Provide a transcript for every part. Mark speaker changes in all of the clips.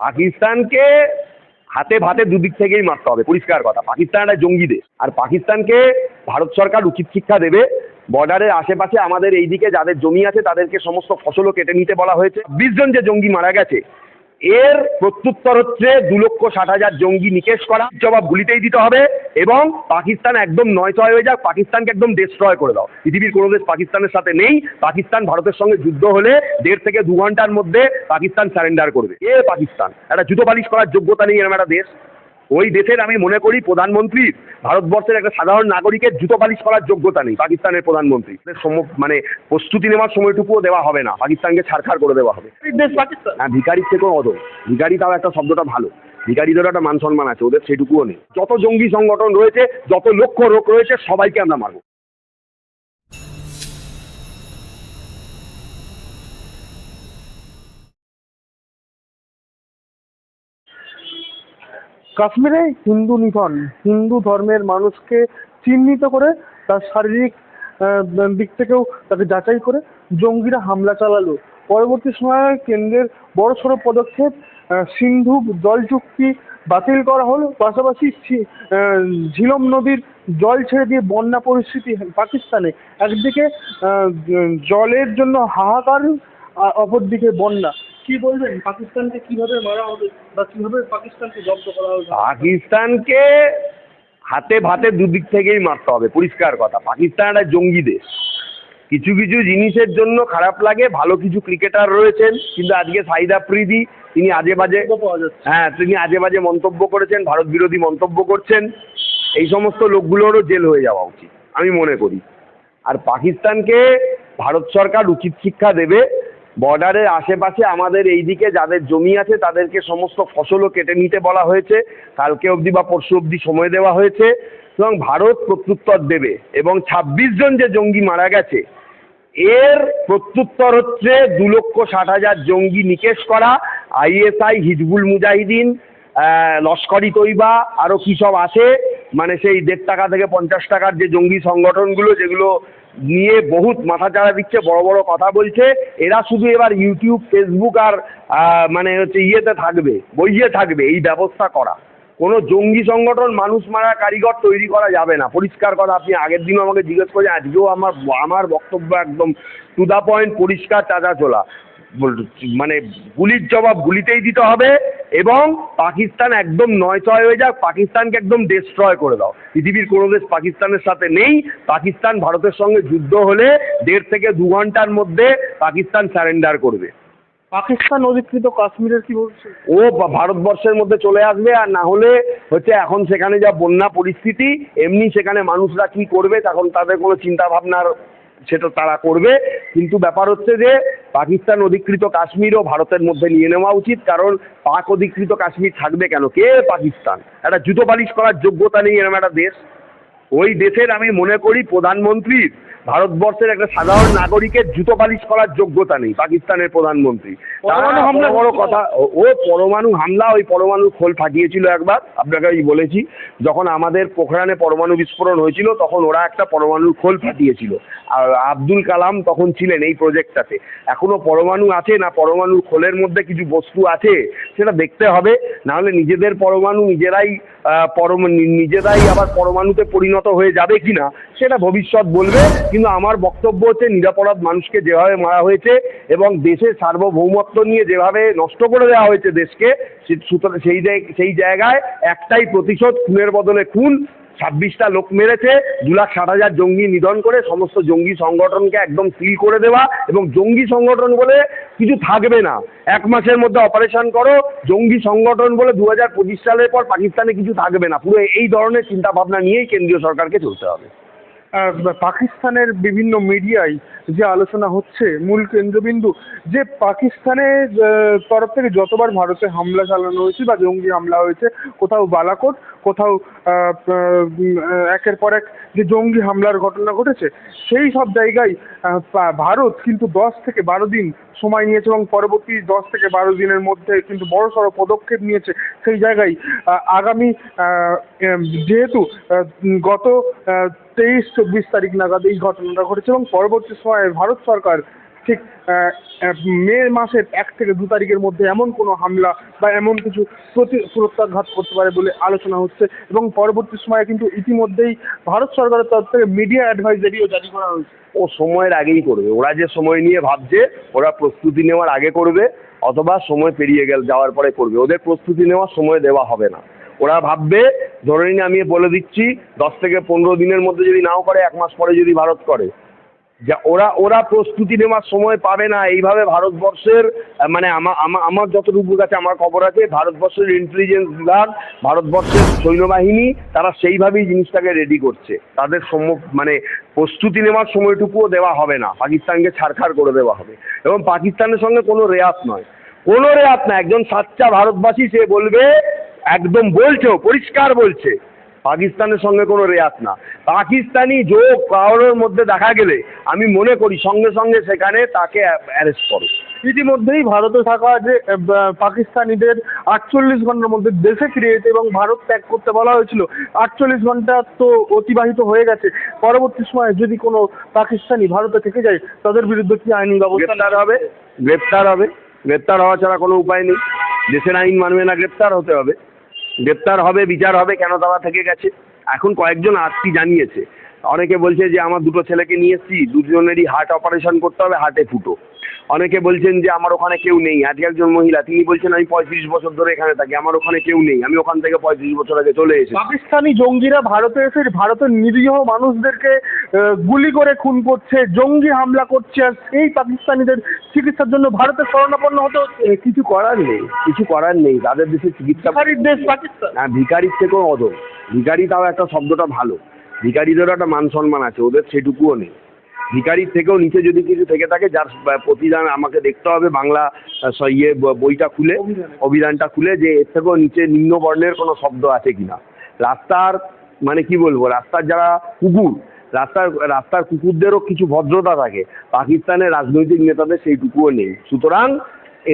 Speaker 1: পাকিস্তানকে হাতে ভাতে দুদিক থেকেই মারতে হবে, পরিষ্কার কথা। পাকিস্তান একটা জঙ্গি দেশ আর পাকিস্তানকে ভারত সরকার উচিত শিক্ষা দেবে। বর্ডারের আশেপাশে আমাদের এইদিকে যাদের জমি আছে, তাদেরকে সমস্ত ফসলও কেটে নিতে বলা হয়েছে। বিশজন যে জঙ্গি মারা গেছে এর প্রত্যুত্তর হচ্ছে দু লক্ষ ষাট হাজার জঙ্গি নিকেশ করা। জবাব গুলিতেই দিতে হবে এবং পাকিস্তান একদম নয় ছয় হয়ে যাক, পাকিস্তানকে একদম ডিস্ট্রয় করে দাও। পৃথিবীর কোনো দেশ পাকিস্তানের সাথে নেই, পাকিস্তান ভারতের সঙ্গে যুদ্ধ হলে দেড় থেকে দু ঘণ্টার মধ্যে পাকিস্তান স্যারেন্ডার করবে। এ পাকিস্তান, একটা জুতো পালিশ করার যোগ্যতা নেই এরকম একটা দেশ। ওই দেশের আমি মনে করি প্রধানমন্ত্রীর ভারতবর্ষের একটা সাধারণ নাগরিকের জুতো পালিশ করার যোগ্যতা নেই পাকিস্তানের প্রধানমন্ত্রী। মানে প্রস্তুতি নেওয়ার সময়টুকুও দেওয়া হবে না পাকিস্তানকে ছাড়খাড় করে দেওয়া হবে।
Speaker 2: দেশ পাকিস্তান।
Speaker 1: হ্যাঁ ভিকারির থেকেও অদ ভিকারি তাও একটা শব্দটা ভালো। ভিকারিদেরও একটা মান সম্মান আছে ওদের সেটুকুও নেই। যত জঙ্গি সংগঠন রয়েছে যত লক্ষ্য রোগ রয়েছে সবাইকে আমরা মারবো।
Speaker 2: কাশ্মীরে হিন্দু নিধন, হিন্দু ধর্মের মানুষকে চিহ্নিত করে তার শারীরিক দিক থেকেও তাকে যাচাই করে জঙ্গিরা হামলা চালালো। পরবর্তী সময়ে কেন্দ্রের বড় সড়ো পদক্ষেপ সিন্ধু জল চুক্তি বাতিল করা হলো। পাশাপাশি ঝিলম নদীর জল ছেড়ে দিয়ে বন্যা পরিস্থিতি পাকিস্তানে একদিকে জলের জন্য হাহাকার অপরদিকে বন্যা। কি বলবেন? পাকিস্তানকে কীভাবে মারা হবে বা কীভাবে পাকিস্তানকে জব্দ করা হবে?
Speaker 1: পাকিস্তানকে হাতে ভাতে দুদিক থেকেই মারতে হবে পরিষ্কার কথা। পাকিস্তান একটা জঙ্গি দেশ। কিছু কিছু জিনিসের জন্য খারাপ লাগে ভালো কিছু ক্রিকেটার রয়েছেন কিন্তু আজকে সাইদ আফ্রিদি তিনি আজে বাজে হ্যাঁ তিনি আজে বাজে মন্তব্য করেছেন ভারত বিরোধী মন্তব্য করছেন। এই সমস্ত লোকগুলোরও জেল হয়ে যাওয়া উচিত আমি মনে করি। আর পাকিস্তানকে ভারত সরকার উচিত শিক্ষা দেবে বর্ডারের আশেপাশে আমাদের এইদিকে যাদের জমি আছে, তাদেরকে সমস্ত ফসলও কেটে নিতে বলা হয়েছে। কালকে অবধি বা পরশু অবধি সময় দেওয়া হয়েছে। এবং ভারত প্রত্যুত্তর দেবে এবং ছাব্বিশ জন যে জঙ্গি মারা গেছে, এর প্রত্যুত্তর হচ্ছে দু লক্ষ ষাট হাজার জঙ্গি নিকেশ করা, আইএসআই, হিজবুল মুজাহিদিন লস্করি তৈবা আরও কী সব আছে। মানে সেই দেড় টাকা থেকে পঞ্চাশ টাকার যে জঙ্গি সংগঠনগুলো, যেগুলো নিয়ে বহুত মাথাচাড়া দিচ্ছে, বড় বড় কথা বলছে। এরা শুধু এবার ইউটিউব, ফেসবুক আর মানে হচ্ছে ইয়েতে থাকবে, বইয়ে থাকবে, এই ব্যবস্থা করা। কোনো জঙ্গি সংগঠন মানুষ মারা কারিগর তৈরি করা যাবে না। পরিষ্কার কথা, আপনি আগের দিনও আমাকে জিজ্ঞেস করেছেন, আজকেও আমার আমার বক্তব্য একদম টু দা পয়েন্ট পরিষ্কার চাঁদা চলা। মানে গুলির জবাব গুলিতেই দিতে হবে এবং পাকিস্তান একদম নয় ছয় হয়ে যাক পাকিস্তানকে একদম ডিস্ট্রয় করে দাও। পৃথিবীর কোনো দেশ পাকিস্তানের সাথে নেই পাকিস্তান ভারতের সঙ্গে যুদ্ধ হলে দেড় থেকে দু ঘণ্টার মধ্যে পাকিস্তান স্যারেন্ডার করবে।
Speaker 2: পাকিস্তান অধিকৃত কাশ্মীরের কি বলছে
Speaker 1: ও ভারতবর্ষের মধ্যে চলে আসবে আর না হলে হচ্ছে এখন সেখানে যা বন্যা পরিস্থিতি এমনি সেখানে মানুষরা কি করবে তখন তাদের কোনো চিন্তা ভাবনার সেটা তারা করবে। কিন্তু ব্যাপার হচ্ছে যে পাকিস্তান অধিকৃত কাশ্মীরও ভারতের মধ্যে নিয়ে নেওয়া উচিত, কারণ পাক অধিকৃত কাশ্মীর থাকবে কেন? কে পাকিস্তান? একটা জুতো পালিশ করার যোগ্যতা নেই এরকম একটা দেশ। ওই দেশের আমি মনে করি প্রধানমন্ত্রীর ভারতবর্ষের একটা সাধারণ নাগরিকের জুতো পালিশ করার যোগ্যতা নেই পাকিস্তানের প্রধানমন্ত্রী।
Speaker 2: পরমাণু
Speaker 1: তারা
Speaker 2: হামলা
Speaker 1: বড় কথা ও- পরমাণু হামলা ওই পরমাণু খোল ফাটিয়েছিল একবার আপনাকে আমি বলেছি যখন আমাদের পোখরানে পরমাণু বিস্ফোরণ হয়েছিল তখন ওরা একটা পরমাণুর খোল ফাটিয়েছিল। আর আব্দুল কালাম তখন ছিলেন এই প্রজেক্টটাতে এখনও পরমাণু আছে না পরমাণুর খোলের মধ্যে কিছু বস্তু আছে সেটা দেখতে হবে। নাহলে নিজেদের পরমাণু নিজেরাই আহ, পরম নিজেরাই আবার পরমাণুতে পরিণত হয়ে যাবে কিনা সেটা ভবিষ্যৎ বলবে। কিন্তু আমার বক্তব্য হচ্ছে নিরাপরাধ মানুষকে যেভাবে মারা হয়েছে এবং দেশের সার্বভৌমত্ব নিয়ে যেভাবে নষ্ট করে দেওয়া হয়েছে দেশকে সুতরাং সেই সেই জায়গায় একটাই প্রতিশোধ, খুনের বদলে খুন। ছাব্বিশটা লোক মেরেছে, দু লাখ ষাট হাজার জঙ্গি নিধন করে, সমস্ত জঙ্গি সংগঠনকে একদম সিল করে দেওয়া এবং জঙ্গি সংগঠন বলে কিছু থাকবে না। এক মাসের মধ্যে অপারেশন করো, জঙ্গি সংগঠন বলে দু হাজার পঁচিশ সালের পর পাকিস্তানে কিছু থাকবে না। পুরো এই ধরনের চিন্তা ভাবনা নিয়েই কেন্দ্রীয় সরকারকে চলতে হবে।
Speaker 2: পাকিস্তানের বিভিন্ন মিডিয়ায় যে আলোচনা হচ্ছে, মূল কেন্দ্রবিন্দু, যে পাকিস্তানের তরফ থেকে যতবার ভারতে হামলা চালানো হয়েছে বা জঙ্গি হামলা হয়েছে, কোথাও বালাকোট কোথাও একের পর এক যে জঙ্গি হামলার ঘটনা ঘটেছে, সেই সব জায়গায় ভারত কিন্তু দশ থেকে বারো দিন সময় নিয়েছে এবং পরবর্তী দশ থেকে বারো দিনের মধ্যে কিন্তু বড় সড়ো পদক্ষেপ নিয়েছে সেই জায়গায়। আগামী যেহেতু গত তেইশ, চব্বিশ তারিখ নাগাদ এই ঘটনাটা ঘটেছে এবং পরবর্তী সময়ে ভারত সরকার ঠিক মে মাসের এক থেকে দু তারিখের মধ্যে এমন কোনো হামলা বা এমন কিছু প্রতি প্রত্যাঘাত করতে পারে বলে আলোচনা হচ্ছে এবং পরবর্তী সময়ে কিন্তু ইতিমধ্যেই ভারত সরকারের তরফ থেকে মিডিয়া অ্যাডভাইজারিও জারি করা হয়েছে।
Speaker 1: ও সময়ের আগেই করবে। ওরা যে সময় নিয়ে ভাবছে, ওরা প্রস্তুতি নেওয়ার আগে করবে, অথবা সময় পেরিয়ে গেল, যাওয়ার পরে করবে। ওদের প্রস্তুতি নেওয়ার সময় দেওয়া হবে না। ওরা ভাববে, ধরে নিন আমি বলে দিচ্ছি, দশ থেকে পনেরো দিনের মধ্যে যদি নাও করে, এক মাস পরে যদি ভারত করে। যা ওরা ওরা প্রস্তুতি নেওয়ার সময় পাবে না। এইভাবে ভারতবর্ষের মানে আমা- আমা- আমার যতটুকু কাছে আমার খবর আছে, ভারতবর্ষের ইন্টেলিজেন্স বিভাগ, ভারতবর্ষের সৈন্যবাহিনী, তারা সেইভাবেই জিনিসটাকে রেডি করছে। তাদের সম মানে প্রস্তুতি নেওয়ার সময়টুকুও দেওয়া হবে না। পাকিস্তানকে ছাড়খাড় করে দেওয়া হবে। এবং পাকিস্তানের সঙ্গে কোনো রেয়াত নয়। কোনো রেয়াত না। একজন সাচ্চা ভারতবাসী সে বলবে, একদম বলছেও পরিষ্কার বলছে পাকিস্তানের সঙ্গে কোনো রেয়াত না। পাকিস্তানি যোগ কারোর মধ্যে দেখা গেলে আমি মনে করি সঙ্গে সঙ্গে সেখানে তাকে অ্যারেস্ট করো।
Speaker 2: ইতিমধ্যেই ভারতে থাকা যে পাকিস্তানিদের আটচল্লিশ ঘণ্টার মধ্যে দেশে ফিরে যেতে এবং ভারত ত্যাগ করতে বলা হয়েছিল আটচল্লিশ ঘণ্টা তো অতিবাহিত হয়ে গেছে। পরবর্তী সময়ে যদি কোনো পাকিস্তানি ভারতে থেকে যায় তাদের বিরুদ্ধে কি আইনি ব্যবস্থা
Speaker 1: হবে? গ্রেপ্তার হবে। গ্রেপ্তার হওয়া ছাড়া কোনো উপায় নেই। দেশের আইন মানবে না গ্রেপ্তার হতে হবে। গ্রেপ্তার হবে, বিচার হবে, কেন তারা থেকে গেছে? এখন কয়েকজন আত্মী জানিয়েছে। অনেকে বলছে যে, আমার দুটো ছেলেকে নিয়ে এসেছি, দুজনেরই হার্ট অপারেশন করতে হবে হার্টে ফুটো। অনেকে বলছেন যে আমার ওখানে কেউ নেই। আজকে একজন মহিলা তিনি বলছেন আমি পঁয়ত্রিশ বছর ধরে এখানে থাকি আমার ওখানে কেউ নেই। আমি ওখান থেকে পঁয়ত্রিশ বছর আগে চলে এসেছি।
Speaker 2: পাকিস্তানি জঙ্গিরা ভারতে এসে ভারতের নিরীহ মানুষদেরকে গুলি করে খুন করছে জঙ্গি হামলা করছে আর সেই পাকিস্তানিদের চিকিৎসার জন্য ভারতের শরণাপন্ন হতে হচ্ছে।
Speaker 1: কিছু করার নেই কিছু করার নেই। তাদের দেশে চিকিৎসা
Speaker 2: দেশ পাকিস্তান।
Speaker 1: হ্যাঁ ভিখারির থেকেও অদম ভিখারি তাও একটা শব্দটা ভালো। ভিখারিদেরও একটা মান সম্মান আছে ওদের সেটুকুও নেই। ভিখারির থেকেও নিচে যদি কিছু থেকে থাকে যার প্রতিদান আমাকে দেখতে হবে বাংলা ইয়ে বইটা খুলে অভিধানটা খুলে যে এর থেকেও নিচে নিম্ন বর্ণের কোনো শব্দ আছে কিনা। রাস্তার মানে কি বলব রাস্তার যারা কুকুর রাস্তার রাস্তার কুকুরদেরও কিছু ভদ্রতা থাকে। পাকিস্তানের রাজনৈতিক নেতাদের সেইটুকুও নেই। সুতরাং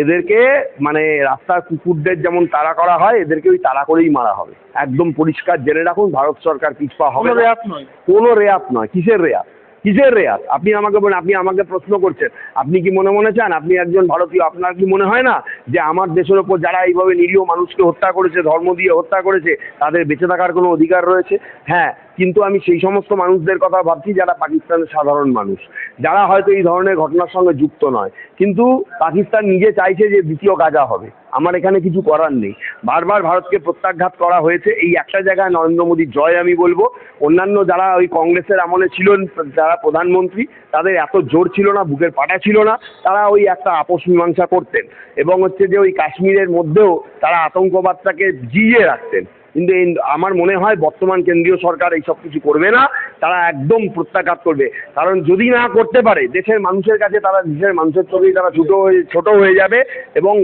Speaker 1: এদেরকে মানে রাস্তার কুকুরদের যেমন তাড়া করা হয় এদেরকে ওই তাড়া করেই মারা হবে। একদম পরিষ্কার জেনে রাখুন ভারত সরকার পিছপা হবে
Speaker 2: কোনো রেয়াত নয়।
Speaker 1: কোনো রেয়াত নয়। কিসের রেয়াত? কিসের রেয়াত? আপনি আমাকে বলেন, আপনি আমাকে প্রশ্ন করছেন। আপনি কি মনে মনে চান? আপনি একজন ভারতীয়, আপনার কি মনে হয় না যে আমার দেশের ওপর যারা এইভাবে নিরীহ মানুষকে হত্যা করেছে, ধর্ম দিয়ে হত্যা করেছে, তাদের বেঁচে থাকার কোনো অধিকার রয়েছে? হ্যাঁ কিন্তু আমি সেই সমস্ত মানুষদের কথা ভাবছি যারা পাকিস্তানের সাধারণ মানুষ। যারা হয়তো এই ধরনের ঘটনার সঙ্গে যুক্ত নয়। কিন্তু পাকিস্তান নিজে চাইছে যে দ্বিতীয় গাজা হবে। আমার এখানে কিছু করার নেই। বারবার ভারতকে প্রত্যাঘাত করা হয়েছে। এই একটা জায়গায় নরেন্দ্র মোদীর জয় আমি বলব। অন্যান্য যারা ওই কংগ্রেসের আমলে ছিলেন, যারা প্রধানমন্ত্রী, তাদের এত জোর ছিল না, বুকের পাটা ছিল না, তারা ওই একটা আপোষ মীমাংসা করতেন। এবং হচ্ছে যে ওই কাশ্মীরের মধ্যেও তারা আতঙ্কবাদটাকে জিইয়ে রাখতেন। কিন্তু আমার মনে হয় বর্তমান কেন্দ্রীয় সরকার এইসব কিছু করবে না, তারা একদম প্রত্যাঘাত করবে। কারণ যদি না করতে পারে, দেশের মানুষের কাছে তারা, দেশের মানুষের ছবি তারা ছোটো হয়ে ছোটো হয়ে যাবে এবং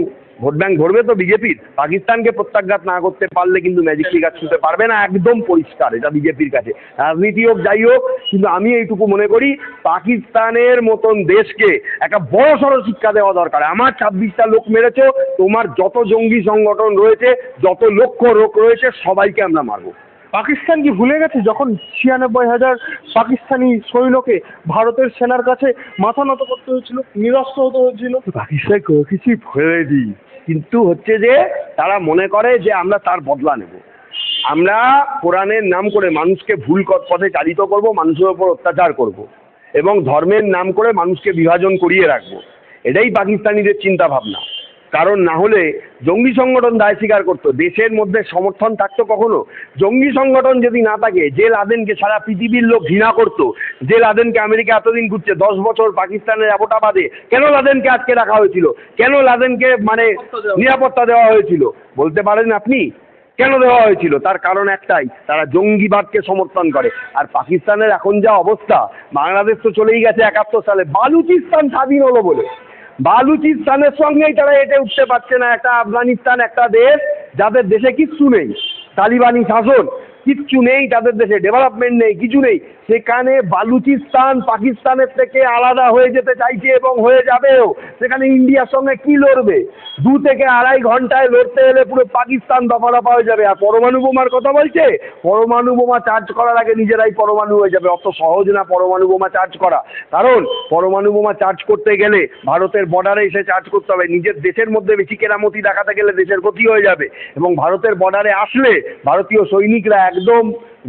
Speaker 1: ভোট ব্যাংক ধরবে তো বিজেপির। পাকিস্তানকে প্রত্যাঘাত না করতে পারলে কিন্তু ম্যাজিক ফিগার ছুতে পারবে না একদম পরিষ্কার এটা বিজেপির কাছে। রাজনীতি হোক যাই হোক কিন্তু আমি এইটুকু মনে করি পাকিস্তানের মতন দেশকে একটা বড় সড়ো শিক্ষা দেওয়া দরকার। আমার ছাব্বিশটা লোক মেরেছ তোমার যত জঙ্গি সংগঠন রয়েছে যত লক্ষ্য রোগ রয়েছে সবাইকে আমরা মারবো।
Speaker 2: পাকিস্তান কি ভুলে গেছে? যখন ছিয়ানব্বই হাজার পাকিস্তানি সৈন্যকে ভারতের সেনার কাছে মাথা নত করতে হয়েছিল নিরস্ত হতে হয়েছিল।
Speaker 1: পাকিস্তান কিছুই ভরে দিই কিন্তু হচ্ছে যে তারা মনে করে যে আমরা তার বদলা নেব। আমরা কোরআনের নাম করে মানুষকে ভুল পথে চালিত করব, মানুষের ওপর অত্যাচার করব এবং ধর্মের নাম করে মানুষকে বিভাজন করিয়ে রাখব। এটাই পাকিস্তানিদের চিন্তা ভাবনা কারণ না হলে জঙ্গি সংগঠন দায় স্বীকার করতো। দেশের মধ্যে সমর্থন থাকতো কখনো? জঙ্গি সংগঠন যদি না থাকে যে লাদেনকে সারা পৃথিবীর লোক ঘৃণা করতো। যে লাদেনকে আমেরিকা এতদিন ঘুরছে দশ বছর পাকিস্তানের এতটা বাদে। কেন লাদেনকে আজকে রাখা হয়েছিল? কেন লাদেনকে মানে নিরাপত্তা দেওয়া হয়েছিল? বলতে পারেন আপনি? কেন দেওয়া হয়েছিল? তার কারণ একটাই তারা জঙ্গিবাদকে সমর্থন করে। আর পাকিস্তানের এখন যা অবস্থা বাংলাদেশ তো চলেই গেছে একাত্তর সালে। বালুচিস্তান স্বাধীন হলো বলে। বালুচিস্তানের সঙ্গেই তারা এটে উঠতে পারছে না। একটা আফগানিস্তান, একটা দেশ, যাদের দেশে কিচ্ছু নেই। তালিবানি শাসন। কিচ্ছু নেই তাদের দেশে ডেভেলপমেন্ট নেই, কিছু নেই। সেখানে বালুচিস্তান, পাকিস্তানের থেকে আলাদা হয়ে যেতে চাইছে এবং হয়ে যাবেও। সেখানে ইন্ডিয়ার সঙ্গে কি লড়বে? দু থেকে আড়াই ঘন্টায় লড়তে এলে পুরো পাকিস্তান দফা দফা হয়ে যাবে। আর পরমাণু বোমার কথা বলছে? পরমাণু বোমা চার্জ করার আগে নিজেরাই পরমাণু হয়ে যাবে। অত সহজ না পরমাণু বোমা চার্জ করা। কারণ পরমাণু বোমা চার্জ করতে গেলে ভারতের বর্ডারে এসে চার্জ করতে হবে। নিজের দেশের মধ্যে বেশি কেরামতি দেখাতে গেলে দেশের ক্ষতি হয়ে যাবে। এবং ভারতের বর্ডারে আসলে ভারতীয় সৈনিকরা একদম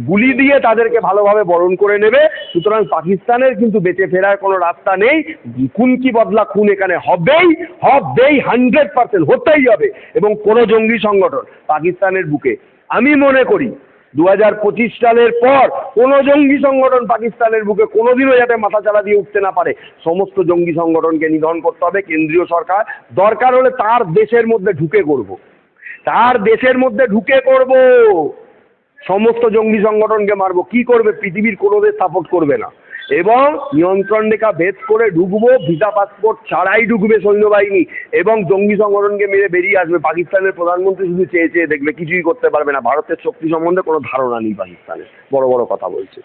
Speaker 1: গুলি দিয়ে তাদেরকে ভালোভাবে বরণ করে নেবে। সুতরাং পাকিস্তানের কিন্তু বেঁচে ফেরার কোনো রাস্তা নেই। খুন কি বদলা খুন এখানে হবেই হবেই হান্ড্রেড পার্সেন্ট হতেই হবে। এবং কোনো জঙ্গি সংগঠন পাকিস্তানের বুকে। আমি মনে করি দু হাজার পঁচিশ সালের পর কোনো জঙ্গি সংগঠন পাকিস্তানের বুকে কোনোদিনও যাতে মাথা চালা দিয়ে উঠতে না পারে। সমস্ত জঙ্গি সংগঠনকে নিধন করতে হবে, কেন্দ্রীয় সরকার। দরকার হলে তার দেশের মধ্যে ঢুকে করব তার দেশের মধ্যে ঢুকে করব সমস্ত জঙ্গি সংগঠনকে মারবো। কি করবে? পৃথিবীর কোনো দেশ সাপোর্ট করবে না। এবং নিয়ন্ত্রণ রেখা ভেদ করে ঢুকবো ভিসা পাসপোর্ট ছাড়াই ঢুকবে সৈন্যবাহিনী এবং জঙ্গি সংগঠনকে মেরে বেরিয়ে আসবে। পাকিস্তানের প্রধানমন্ত্রী শুধু চেয়ে চেয়ে দেখবে, কিছুই করতে পারবে না। ভারতের শক্তি সম্বন্ধে কোনো ধারণা নেই পাকিস্তানের। বড় বড় কথা বলছে।